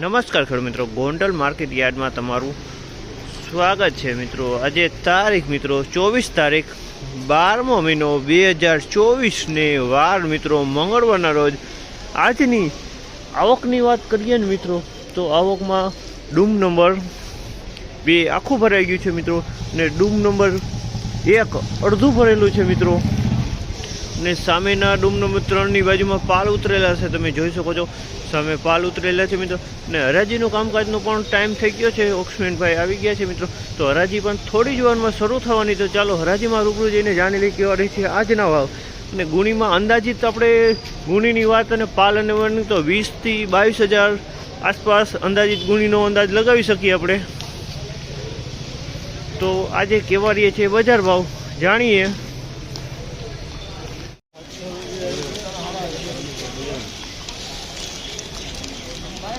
નમસ્કાર ખેડૂત મિત્રો. ગોંડલ માર્કેટ યાર્ડમાં તમારું સ્વાગત છે મિત્રો. આજે તારીખ મિત્રો ચોવીસ તારીખ બારમો મહિનો બે હજાર ચોવીસને વાર મિત્રો મંગળવારના રોજ આજની આવકની વાત કરીએ ને મિત્રો, તો આવકમાં ડૂમ નંબર બે આખું ભરાઈ ગયું છે મિત્રો અને ડૂમ નંબર એક અડધું ભરેલું છે મિત્રો. ને સામેના ડૂમ નંબર ત્રણની બાજુમાં પાલ ઉતરેલા છે, તમે જોઈ શકો છો. સામે પાલ ઉતરેલા છે મિત્રો. ને હરાજીનું કામકાજનો પણ ટાઈમ થઈ ગયો છે. ઓક્સમેનભાઈ આવી ગયા છે મિત્રો. તો હરાજી પણ થોડી જ વારમાં શરૂ થવાની. તો ચાલો હરાજીમાં રૂબરૂ જઈને જાણી લઈ કેવા રહી છે આજના ભાવ અને ગુણીમાં અંદાજિત આપણે ગુણીની વાત અને પાલ અને વનની તો વીસથી બાવીસ હજાર આસપાસ અંદાજિત ગુણીનો અંદાજ લગાવી શકીએ આપણે. તો આજે કેવા રહીએ છીએ બજાર ભાવ? જાણીએ. એક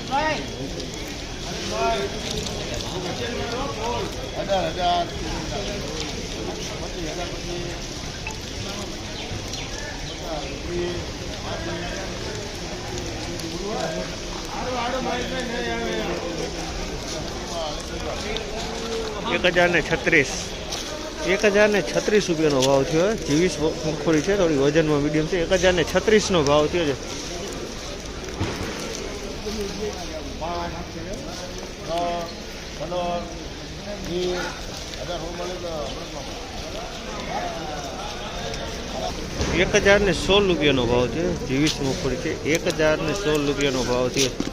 હજાર ને છત્રીસ. એક હજાર ને છત્રીસ રૂપિયાનો ભાવ થયો. જીવીસ મગફળી છે, થોડી વજનમાં મીડિયમ છે. એક હજાર ને છત્રીસનો ભાવ થયો છે. છ એક હજાર ને સોળ રૂપિયાનો ભાવ છે, જીવીસ મગફળી છે. એક હજાર ને સોળ રૂપિયાનો ભાવ થયો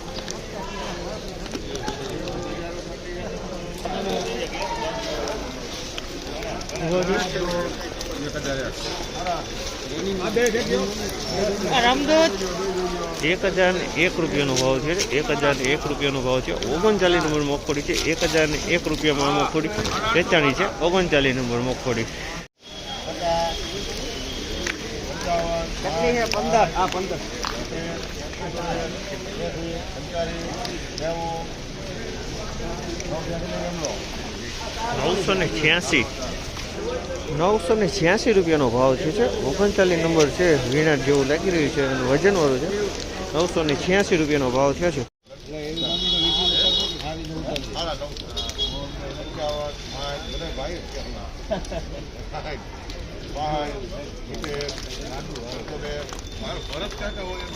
એક હજાર ને એક રૂપિયાનો ભાવ છે એક હજાર ને એક રૂપિયાનો ભાવ છે. ઓગણચાલીસ નંબર મગફળી છે એક હજાર ને એક રૂપિયામાં મગફળી વેચાણી છે ઓગણચાલીસ નંબર મગફળી. પંદર. હા પંદર. નવસો ને છ્યાસી. નવસો ને છ્યાસી રૂપિયાનો ભાવ છે છે ઓગણચાલીસ નંબર છે વીણા જેવું લાગી રહ્યું છે અને વજનવાળું છે. નવસો ને છ્યાસી રૂપિયાનો ભાવ થયો છે. ભરત કાકા હોય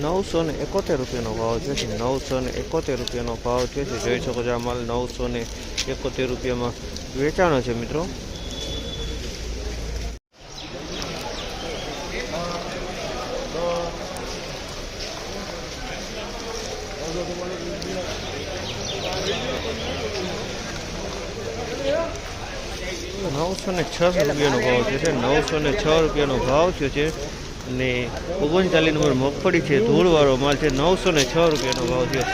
નવસો ને એકોતેર રૂપિયાનો ભાવ છે. નવસો ને એકોતેર રૂપિયાનો ભાવ છે જોઈ શકો છો આ માલ નવસો ને એકોતેર રૂપિયામાં વેચાણો છે મિત્રો. નવસો ને છ રૂપિયાનો ભાવ છે. નવસો ને છ રૂપિયાનો ભાવ થયો છે. અને ઓગણચાલીસ નંબર મગફળી છે ધૂળવાળો માલ છે નવસો ને છ રૂપિયાનો ભાવ થયો.